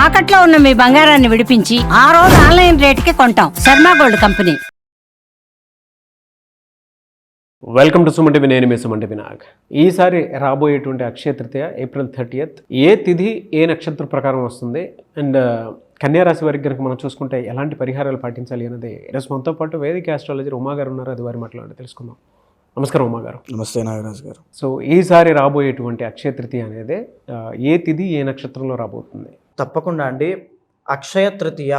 తాకట్లో ఉన్న మీ బంగారాన్ని విడిపించి ఆ రోజు ఆన్లైన్ రేటుకి కొంటాం. Sharma gold company. Welcome to సుమంటి నేను మీ సుమంటి వినాయక్ ఈసారి రాబోయేటువంటి అక్షయ తృతీయ ఏప్రిల్ థర్టీయత్ ఏ తిథి ఏ నక్షత్ర ప్రకారం వస్తుంది? అండ్ కన్యా రాశి వారికి కనుక మనం చూసుకుంటే ఎలాంటి పరిహారాలు పాటించాలి అనేది ఈరోజు మనతో పాటు వేదిక ఆస్ట్రాలజర్ ఉమా గారు ఉన్నారు. అది వారి మాట్లాడి తెలుసుకుందాం. నమస్కారం ఉమా గారు. నమస్తే నాగరాజు గారు. సో ఈసారి రాబోయేటువంటి అక్షయ తృతీయ అనేది ఏ తిథి ఏ నక్షత్రంలో రాబోతుంది? తప్పకుండా అండి. అక్షయ తృతీయ.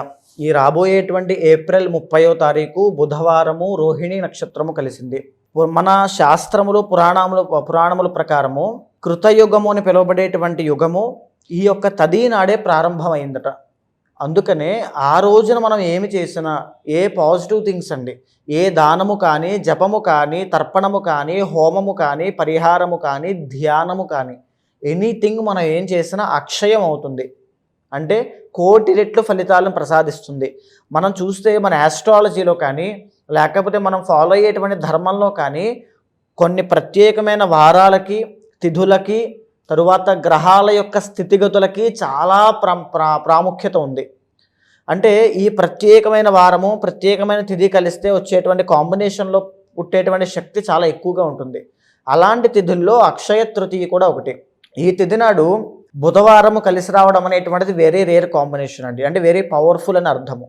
ఈ రాబోయేటువంటి ఏప్రిల్ ముప్పయో తారీఖు బుధవారము రోహిణి నక్షత్రము కలిసింది. మన శాస్త్రములు పురాణములు పురాణముల ప్రకారము కృతయుగము అని పిలువబడేటువంటి యుగము ఈ యొక్క తదీనాడే ప్రారంభమైందట. అందుకనే ఆ రోజున మనం ఏమి చేసినా ఏ పాజిటివ్ థింగ్స్ అండి. ఏ దానము కానీ జపము కానీ తర్పణము కానీ హోమము కానీ పరిహారము కానీ ధ్యానము కానీ ఎనీథింగ్ మనం ఏం చేసినా అక్షయం అవుతుంది అంటే కోటి రెట్లు ఫలితాలను ప్రసాదిస్తుంది. మనం చూస్తే మన యాస్ట్రాలజీలో కానీ లేకపోతే మనం ఫాలో అయ్యేటువంటి ధర్మంలో కానీ కొన్ని ప్రత్యేకమైన వారాలకి తిథులకి తరువాత గ్రహాల యొక్క స్థితిగతులకి చాలా ప్రా- ప్రాముఖ్యత ఉంది. అంటే ఈ ప్రత్యేకమైన వారము ప్రత్యేకమైన తిథి కలిస్తే వచ్చేటువంటి కాంబినేషన్లో పుట్టేటువంటి శక్తి చాలా ఎక్కువగా ఉంటుంది. అలాంటి తిథుల్లో అక్షయ తృతీయ కూడా ఒకటి. ఈ తిథి నాడు బుధవారము కలిసి రావడం అనేటువంటిది వెరీ రేర్ కాంబినేషన్ అండి. అంటే వెరీ పవర్ఫుల్ అని అర్థము.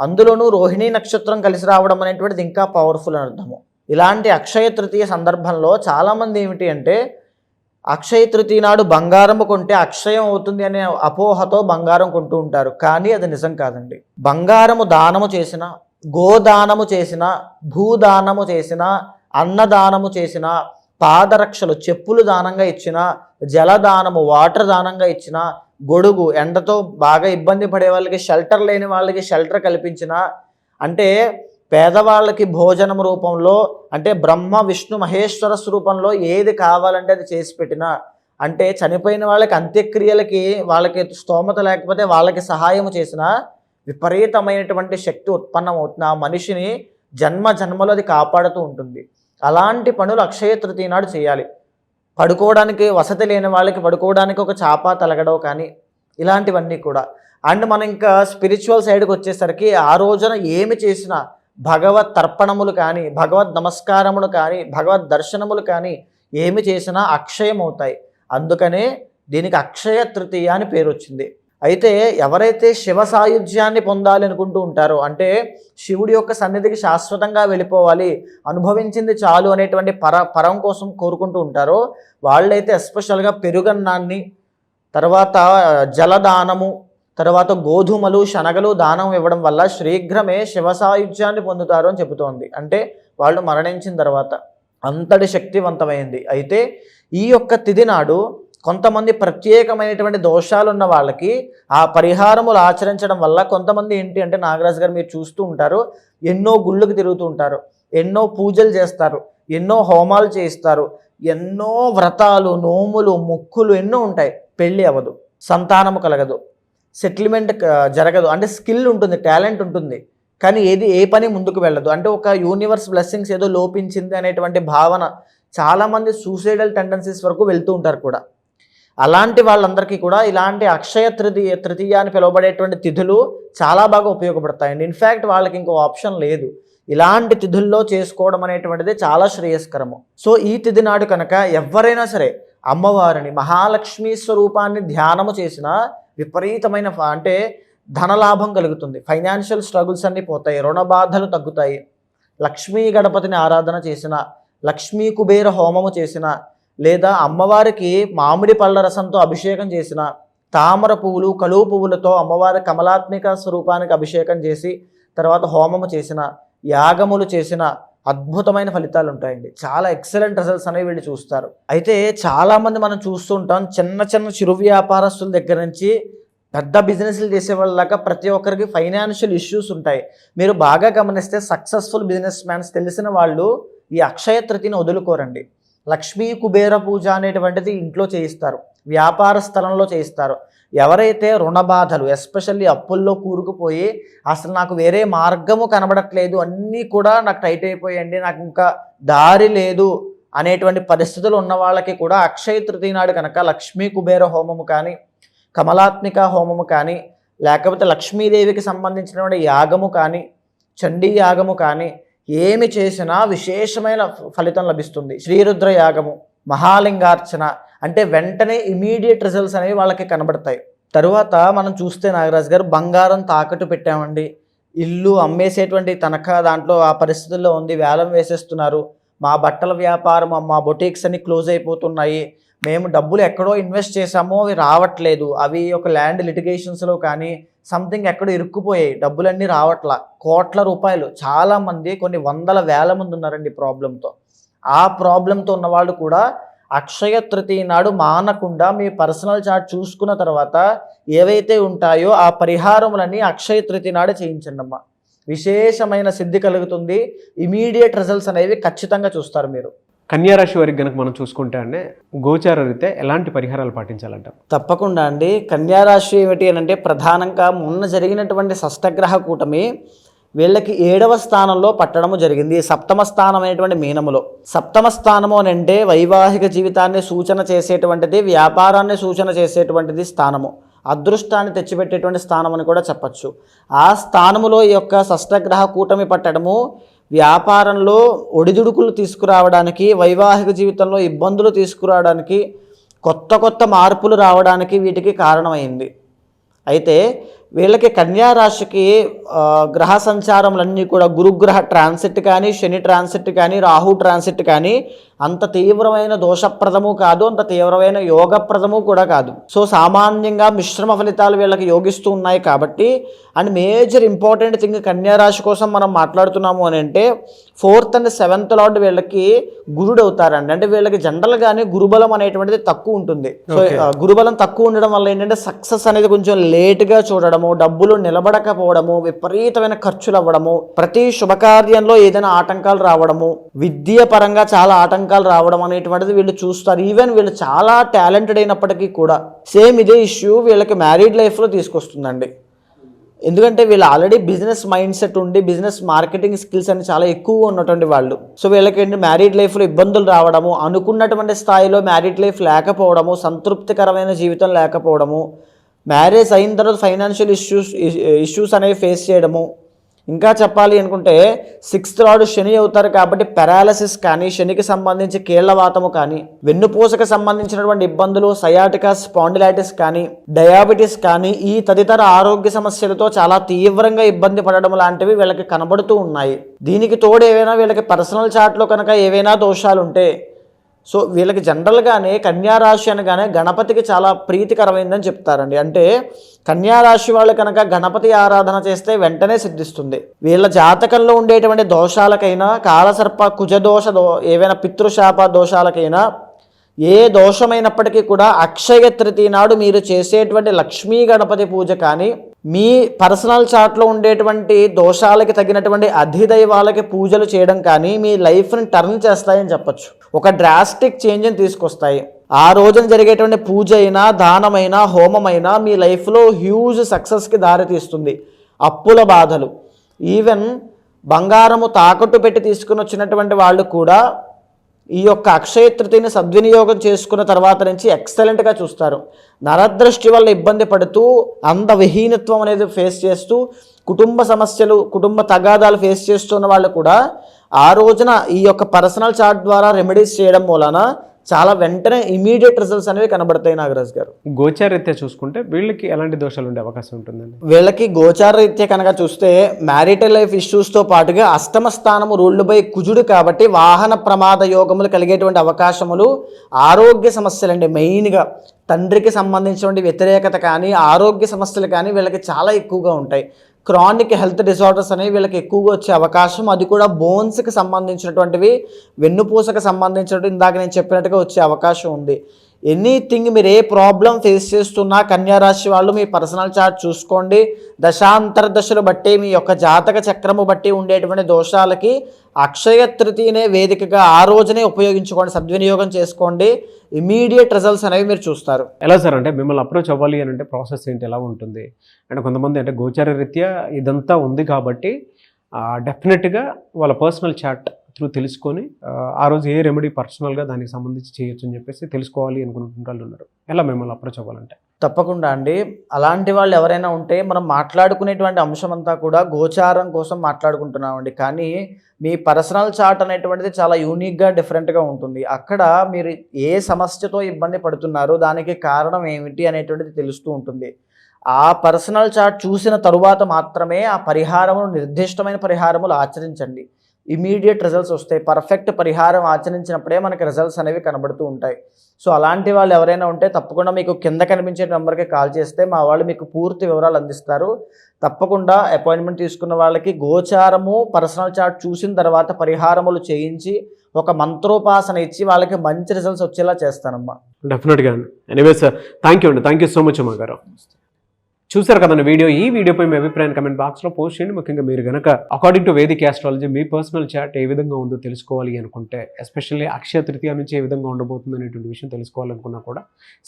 అందులోనూ రోహిణీ నక్షత్రం కలిసి రావడం అనేటువంటిది ఇంకా పవర్ఫుల్ అని అర్థము. ఇలాంటి అక్షయ తృతీయ సందర్భంలో చాలామంది ఏమిటి అంటే అక్షయ తృతీయ నాడు బంగారం కొంటే అక్షయం అవుతుంది అనే అపోహతో బంగారం కొంటూ ఉంటారు. కానీ అది నిజం కాదండి. బంగారము దానము చేసిన గోదానము చేసిన భూదానము చేసిన అన్నదానము చేసిన పాదరక్షలు చెప్పులు దానంగా ఇచ్చిన జలదానము వాటర్ దానంగా ఇచ్చిన గొడుగు ఎండతో బాగా ఇబ్బంది పడే వాళ్ళకి షెల్టర్ లేని వాళ్ళకి షెల్టర్ కల్పించిన అంటే పేదవాళ్ళకి భోజనం రూపంలో అంటే బ్రహ్మ విష్ణు మహేశ్వర స్వరూపంలో ఏది కావాలంటే అది చేసి పెట్టిన అంటే చనిపోయిన వాళ్ళకి అంత్యక్రియలకి వాళ్ళకి స్తోమత లేకపోతే వాళ్ళకి సహాయం చేసిన విపరీతమైనటువంటి శక్తి ఉత్పన్నం అవుతుంది ఆ మనిషిని జన్మ జన్మలో అది కాపాడుతూ ఉంటుంది. అలాంటి పనులు అక్షయ తృతీయ నాడు చేయాలి. పడుకోవడానికి వసతి లేని వాళ్ళకి పడుకోవడానికి ఒక చాప తలగడో కానీ ఇలాంటివన్నీ కూడా. అండ్ మనం ఇంకా స్పిరిచువల్ సైడ్కి వచ్చేసరికి ఆ రోజున ఏమి చేసినా భగవత్ తర్పణములు కానీ భగవద్ నమస్కారములు కానీ భగవద్ దర్శనములు కానీ ఏమి చేసినా అక్షయం అవుతాయి అందుకనే దీనికి అక్షయ తృతీయ అని పేరు వచ్చింది అయితే ఎవరైతే శివ సాయుధ్యాన్ని పొందాలి అనుకుంటూ ఉంటారో అంటే శివుడి యొక్క సన్నిధికి శాశ్వతంగా వెళ్ళిపోవాలి అనుభవించింది చాలు అనేటువంటి పర పరం కోసం కోరుకుంటూ ఉంటారో వాళ్ళైతే ఎస్పెషల్గా పెరుగన్నాన్ని తర్వాత జలదానము తర్వాత గోధుమలు శనగలు దానం ఇవ్వడం వల్ల శీఘ్రమే శివ సాయుధ్యాన్ని పొందుతారు అని చెబుతోంది. అంటే వాళ్ళు మరణించిన తర్వాత అంతటి శక్తివంతమైంది. అయితే ఈ యొక్క తిథి నాడు కొంతమంది ప్రత్యేకమైనటువంటి దోషాలు ఉన్న వాళ్ళకి ఆ పరిహారములు ఆచరించడం వల్ల కొంతమంది ఏంటి అంటే నాగరాజు గారు మీరు చూస్తూ ఉంటారు ఎన్నో గుళ్ళకు తిరుగుతూ ఉంటారు ఎన్నో పూజలు చేస్తారు ఎన్నో హోమాలు చేయిస్తారు ఎన్నో వ్రతాలు నోములు ముక్కులు ఎన్నో ఉంటాయి. పెళ్ళి అవ్వదు సంతానము కలగదు సెటిల్మెంట్ జరగదు. అంటే స్కిల్ ఉంటుంది టాలెంట్ ఉంటుంది కానీ ఏది ఏ పని ముందుకు వెళ్ళదు. అంటే ఒక యూనివర్స్ బ్లెస్సింగ్స్ ఏదో లోపించింది అనేటువంటి భావన చాలామంది సూసైడల్ టెండెన్సీస్ వరకు వెళ్తూ ఉంటారు కూడా. అలాంటి వాళ్ళందరికీ కూడా ఇలాంటి అక్షయ తృతీయ తృతీయ అని పిలువబడేటువంటి తిథులు చాలా బాగా ఉపయోగపడతాయండి ఇన్ఫ్యాక్ట్ వాళ్ళకి ఇంకో ఆప్షన్ లేదు. ఇలాంటి తిథుల్లో చేసుకోవడం అనేటువంటిది చాలా శ్రేయస్కరము. సో ఈ తిథి నాడు కనుక ఎవరైనా సరే అమ్మవారిని మహాలక్ష్మి స్వరూపాన్ని ధ్యానము చేసిన విపరీతమైన అంటే ధనలాభం కలుగుతుంది. ఫైనాన్షియల్ స్ట్రగుల్స్ అన్నీ పోతాయి రుణ బాధలు తగ్గుతాయి. లక్ష్మీ గణపతిని ఆరాధన చేసిన లక్ష్మీ కుబేర హోమము చేసిన లేదా అమ్మవారికి మామిడి పళ్ళ రసంతో అభిషేకం చేసిన తామర పువ్వులు కలువు పువ్వులతో అమ్మవారి కమలాత్మిక స్వరూపానికి అభిషేకం చేసి తర్వాత హోమము చేసిన యాగములు చేసిన అద్భుతమైన ఫలితాలు ఉంటాయండి. చాలా ఎక్సలెంట్ రిజల్ట్స్ అనేవి వీళ్ళు చూస్తారు. అయితే చాలామంది మనం చూస్తుంటాం చిన్న చిన్న చిరు వ్యాపారస్తుల దగ్గర నుంచి పెద్ద బిజినెస్లు చేసే వాళ్ళగా ప్రతి ఒక్కరికి ఫైనాన్షియల్ ఇష్యూస్ ఉంటాయి. మీరు బాగా గమనిస్తే సక్సెస్ఫుల్ బిజినెస్ మ్యాన్స్ తెలిసిన వాళ్ళు ఈ అక్షయ తృతిని వదులుకోరండి. లక్ష్మీ కుబేర పూజ అనేటువంటిది ఇంట్లో చేయిస్తారు. వ్యాపార స్థలంలో చేయిస్తారు. ఎవరైతే రుణ బాధలు ఎస్పెషల్లీ అప్పుల్లో కూరుకుపోయి అసలు నాకు వేరే మార్గము కనబడట్లేదు అన్నీ కూడా నాకు టైట్ అయిపోయండి నాకు ఇంకా దారి లేదు అనేటువంటి పరిస్థితులు ఉన్న వాళ్ళకి కూడా అక్షయ తృతీయ నాడు కనుక లక్ష్మీ కుబేర హోమము కానీ కమలాత్మిక హోమము కానీ లేకపోతే లక్ష్మీదేవికి సంబంధించినటువంటి యాగము కానీ చండీ యాగము కానీ ఏమి చేసినా విశేషమైన ఫలితం లభిస్తుంది. శ్రీరుద్ర యాగము మహాలింగార్చన అంటే వెంటనే ఇమీడియట్ రిజల్ట్స్ అనేవి వాళ్ళకి కనబడతాయి. తరువాత మనం చూస్తే నాగరాజు గారు బంగారం తాకట్టు పెట్టామండి. ఇల్లు అమ్మేసేటువంటి తనఖా దాంట్లో ఆ పరిస్థితుల్లో ఉంది వేలం వేసేస్తున్నారు. మా బట్టల వ్యాపారం మా బొటీక్స్ అన్ని క్లోజ్ అయిపోతున్నాయి. మేము డబ్బులు ఎక్కడో ఇన్వెస్ట్ చేసామో అవి రావట్లేదు. అవి ఒక ల్యాండ్ లిటిగేషన్స్లో కానీ సంథింగ్ ఎక్కడో ఇరుక్కుపోయాయి. డబ్బులన్నీ రావట్లా. కోట్ల రూపాయలు. చాలామంది కొన్ని వందల వేల మంది ఉన్నారండి ప్రాబ్లంతో. ఆ ప్రాబ్లంతో ఉన్నవాళ్ళు కూడా అక్షయ తృతీయ నాడు మానకుండా మీ పర్సనల్ చార్ట్ చూసుకున్న తర్వాత ఏవైతే ఉంటాయో ఆ పరిహారములన్నీ అక్షయ తృతీయ నాడు చేయించండి అమ్మ. విశేషమైన సిద్ధి కలుగుతుంది. ఇమీడియట్ రిజల్ట్స్ అనేవి ఖచ్చితంగా చూస్తారు మీరు. కన్యారాశి వారికి కనుక మనం చూసుకుంటే అంటే గోచార రీతే ఎలాంటి పరిహారాలు పాటించాలంట? తప్పకుండా అండి. కన్యారాశి ఏమిటి అని అంటే ప్రధానంగా మొన్న జరిగినటువంటి షష్టగ్రహ కూటమి వీళ్ళకి ఏడవ స్థానంలో పట్టడము జరిగింది. సప్తమ స్థానం అనేటువంటి మీనములో. సప్తమ స్థానము అని అంటే వైవాహిక జీవితాన్ని సూచన చేసేటువంటిది వ్యాపారాన్ని సూచన చేసేటువంటిది స్థానము. అదృష్టాన్ని తెచ్చిపెట్టేటువంటి స్థానం అని కూడా చెప్పచ్చు. ఆ స్థానములో ఈ యొక్క షష్టగ్రహ కూటమి పట్టడము వ్యాపారంలో ఒడిదుడుకులు తీసుకురావడానికి వైవాహిక జీవితంలో ఇబ్బందులు తీసుకురావడానికి కొత్త కొత్త మార్పులు రావడానికి వీటికి కారణమైంది. అయితే వీళ్ళకి కన్యా రాశికి ఆ, గ్రహ సంచారములన్నీ కూడా గురుగ్రహ ట్రాన్సిట్ కానీ శని ట్రాన్సిట్ కానీ రాహు ట్రాన్సిట్ కానీ అంత తీవ్రమైన దోషప్రదము కాదు అంత తీవ్రమైన యోగప్రదము కూడా కాదు. సో సామాన్యంగా మిశ్రమ ఫలితాలు వీళ్ళకి యోగిస్తూ ఉన్నాయి కాబట్టి అండ్ మేజర్ ఇంపార్టెంట్ థింగ్ కన్యా రాశి కోసం మనం మాట్లాడుతున్నాము అని అంటే ఫోర్త్ అండ్ సెవెంత్ లార్డ్ వీళ్ళకి గురుడు అవుతారండి అంటే వీళ్ళకి జనరల్గానే గురుబలం అనేటువంటిది తక్కువ ఉంటుంది. సో గురుబలం తక్కువ ఉండడం వల్ల ఏంటంటే సక్సెస్ అనేది కొంచెం లేట్గా చూడడము డబ్బులు నిలబడకపోవడము విపరీతమైన ఖర్చులు అవ్వడము ప్రతి శుభకార్యంలో ఏదైనా ఆటంకాలు రావడము విద్య పరంగా చాలా ఆటంకాలు రావడం అనేటువంటిది వీళ్ళు చూస్తారు. ఈవెన్ వీళ్ళు చాలా టాలెంటెడ్ అయినప్పటికీ కూడా సేమ్ ఇదే ఇష్యూ వీళ్ళకి మ్యారీడ్ లైఫ్లో తీసుకొస్తుందండి. ఎందుకంటే వీళ్ళు ఆల్రెడీ బిజినెస్ మైండ్ సెట్ ఉండి బిజినెస్ మార్కెటింగ్ స్కిల్స్ అని చాలా ఎక్కువ ఉన్నటువంటి వాళ్ళు. సో వీళ్ళకి ఏంటి? మ్యారీడ్ లైఫ్లో ఇబ్బందులు రావడము అనుకున్నటువంటి స్థాయిలో మ్యారీడ్ లైఫ్ లేకపోవడము సంతృప్తికరమైన జీవితం లేకపోవడము మ్యారేజ్ అయిన తర్వాత ఫైనాన్షియల్ ఇష్యూస్ ఇష్యూస్ అనేవి ఫేస్ చేయడము. ఇంకా చెప్పాలి అనుకుంటే సిక్స్త్ రాడు శని అవుతారు కాబట్టి పెరాలసిస్ కానీ శనికి సంబంధించి కీళ్ళవాతము కానీ వెన్నుపూసకు సంబంధించినటువంటి ఇబ్బందులు సయాటికా స్పాండిలైటిస్ కానీ డయాబెటీస్ కానీ ఈ తదితర ఆరోగ్య సమస్యలతో చాలా తీవ్రంగా ఇబ్బంది పడడం లాంటివి వీళ్ళకి కనబడుతూ ఉన్నాయి. దీనికి తోడు ఏవైనా వీళ్ళకి పర్సనల్ చాట్లో కనుక ఏవైనా దోషాలుంటే సో వీళ్ళకి జనరల్గానే కన్యారాశి అనగానే గణపతికి చాలా ప్రీతికరమైందని చెప్తారండి. అంటే కన్యారాశి వాళ్ళు కనుక గణపతి ఆరాధన చేస్తే వెంటనే సిద్ధిస్తుంది. వీళ్ళ జాతకంలో ఉండేటువంటి దోషాలకైనా కాలసర్ప కుజదోష దో ఏవైనా పితృశాప దోషాలకైనా ఏ దోషమైనప్పటికీ కూడా అక్షయ తృతీయ నాడు మీరు చేసేటువంటి లక్ష్మీ గణపతి పూజ కానీ మీ పర్సనల్ చార్ట్లో ఉండేటువంటి దోషాలకి తగినటువంటి అధిదైవాలకి పూజలు చేయడం కానీ మీ లైఫ్ని టర్న్ చేస్తాయని చెప్పచ్చు. ఒక డ్రాస్టిక్ చేంజ్ని తీసుకొస్తాయి. ఆ రోజున జరిగేటువంటి పూజ అయినా దానమైనా హోమమైనా మీ లైఫ్లో హ్యూజ్ సక్సెస్కి దారితీస్తుంది. అప్పుల బాధలు. ఈవెన్ బంగారము తాకట్టు పెట్టి తీసుకుని వచ్చినటువంటి వాళ్ళు కూడా ఈ యొక్క అక్షయ తృతీయని సద్వినియోగం చేసుకున్న తర్వాత నుంచి ఎక్సలెంట్గా చూస్తారు. నరదృష్టి వల్ల ఇబ్బంది పడుతూ అందవిహీనత్వం అనేది ఫేస్ చేస్తూ కుటుంబ సమస్యలు కుటుంబ తగాదాలు ఫేస్ చేస్తున్న వాళ్ళు కూడా ఆ రోజున ఈ యొక్క పర్సనల్ చార్ట్ ద్వారా రెమెడీస్ చేయడం మూలన చాలా వెంటనే ఇమీడియట్ రిజల్ట్స్ అనేవి కనబడతాయి నాగరాజ్ గారు. గోచార రీత్యా చూసుకుంటే వీళ్ళకి ఎలాంటి దోషాలు ఉండే అవకాశం ఉంటుందండి? వీళ్ళకి గోచార రీత్యా కనుక చూస్తే మ్యారిటల్ లైఫ్ ఇష్యూస్తో పాటుగా అష్టమ స్థానము రూల్డ్ బై కుజుడు కాబట్టి వాహన ప్రమాద యోగములు కలిగేటువంటి అవకాశములు ఆరోగ్య సమస్యలండి. మెయిన్గా తండ్రికి సంబంధించినటువంటి వ్యతిరేకత కానీ ఆరోగ్య సమస్యలు కానీ వీళ్ళకి చాలా ఎక్కువగా ఉంటాయి. క్రానిక్ హెల్త్ డిజార్డర్స్ అనేవి వీళ్ళకి ఎక్కువగా వచ్చే అవకాశం. అది కూడా బోన్స్కి సంబంధించినటువంటివి వెన్నుపూసకు సంబంధించినటువంటి ఇందాక నేను చెప్పినట్టుగా వచ్చే అవకాశం ఉంది. ఎనీథింగ్ మీరు ఏ ప్రాబ్లం ఫేస్ చేస్తున్నా కన్యారాశి వాళ్ళు మీ పర్సనల్ చార్ట్ చూసుకోండి. దశాంతర దశలు బట్టి మీ యొక్క జాతక చక్రము బట్టి ఉండేటువంటి దోషాలకి అక్షయ తృతీయనే వేదికగా ఆ రోజునే ఉపయోగించుకోండి సద్వినియోగం చేసుకోండి. ఇమీడియట్ రిజల్ట్స్ అనేవి మీరు చూస్తారు. ఎలా సార్ అంటే మిమ్మల్ని అప్రోచ్ అవ్వాలి అని అంటే ప్రాసెస్ ఏంటి ఎలా ఉంటుంది? అంటే కొంతమంది అంటే గోచార రీత్యా ఇదంతా ఉంది కాబట్టి డెఫినెట్గా వాళ్ళ పర్సనల్ చాట్ త్రూ తెలుసుకొని ఆ, రోజు ఏ రెమెడీ పర్సనల్గా దానికి సంబంధించి చేయొచ్చు అని చెప్పేసి తెలుసుకోవాలి అనుకుంటున్న వాళ్ళు ఉన్నారు. ఎలా మిమ్మల్ని అప్రోచ్ అవ్వాలంటే? తప్పకుండా అండి. అలాంటి వాళ్ళు ఎవరైనా ఉంటే మనం మాట్లాడుకునేటువంటి అంశం అంతా కూడా గోచారం కోసం మాట్లాడుకుంటున్నామండి. కానీ మీ పర్సనల్ చార్ట్ అనేటువంటిది చాలా యూనిక్గా డిఫరెంట్గా ఉంటుంది. అక్కడ మీరు ఏ సమస్యతో ఇబ్బంది పడుతున్నారో దానికి కారణం ఏమిటి అనేటువంటిది తెలుస్తూ ఉంటుంది. ఆ పర్సనల్ చార్ట్ చూసిన తరువాత మాత్రమే ఆ పరిహారము నిర్దిష్టమైన పరిహారములు ఆచరించండి. ఇమీడియట్ రిజల్ట్స్ వస్తాయి. పర్ఫెక్ట్ పరిహారం ఆచరించినప్పుడే మనకి రిజల్ట్స్ అనేవి కనబడుతూ ఉంటాయి. సో అలాంటి వాళ్ళు ఎవరైనా ఉంటే తప్పకుండా మీకు కింద కనిపించే నెంబర్కి కాల్ చేస్తే మా వాళ్ళు మీకు పూర్తి వివరాలు అందిస్తారు. తప్పకుండా అపాయింట్మెంట్ తీసుకున్న వాళ్ళకి గోచారము పర్సనల్ చార్ట్ చూసిన తర్వాత పరిహారములు చేయించి ఒక మంత్రోపాసన ఇచ్చి వాళ్ళకి మంచి రిజల్ట్స్ వచ్చేలా చేస్తానమ్మా. డెఫినెట్గా అండి ఎనీవే సార్ థ్యాంక్ యూ అండి. థ్యాంక్ యూ సో మచ్ అమ్మ గారు. చూసారు కదండి వీడియో? ఈ వీడియోపై మీ అభిప్రాయం కమెంట్ బాక్స్లో పోస్ట్ చేయండి. ముఖ్యంగా మీరు కనుక అకార్డింగ్ టు వేదిక్ ఆస్ట్రాలజీ మీ పర్సనల్ చాట్ ఏ విధంగా ఉందో తెలుసుకోవాలి అనుకుంటే ఎస్పెషల్లీ అక్షయ తృతీయ నుంచి ఏ విధంగా ఉండబోతుంది అనేటువంటి విషయం తెలుసుకోవాలనుకున్నా కూడా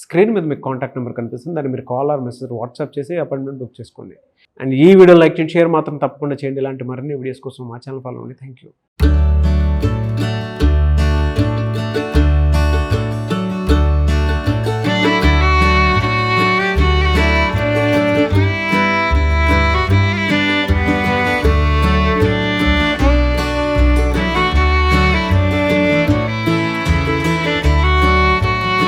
స్క్రీన్ మీద మీకు కాంటాక్ట్ నెంబర్ కనిపిస్తుంది. దాన్ని మీరు కాల్ ఆర్ మెసేజ్ వాట్సాప్ చేసి అపాయింట్మెంట్ బుక్ చేసుకోండి. అండ్ ఈ వీడియో లైక్ చేయండి షేర్ మాత్రం తప్పకుండా చేయండి. ఇలాంటి మరిన్ని వీడియోస్ కోసం మా ఛానల్ ఫాలో అవ్వండి. Thank you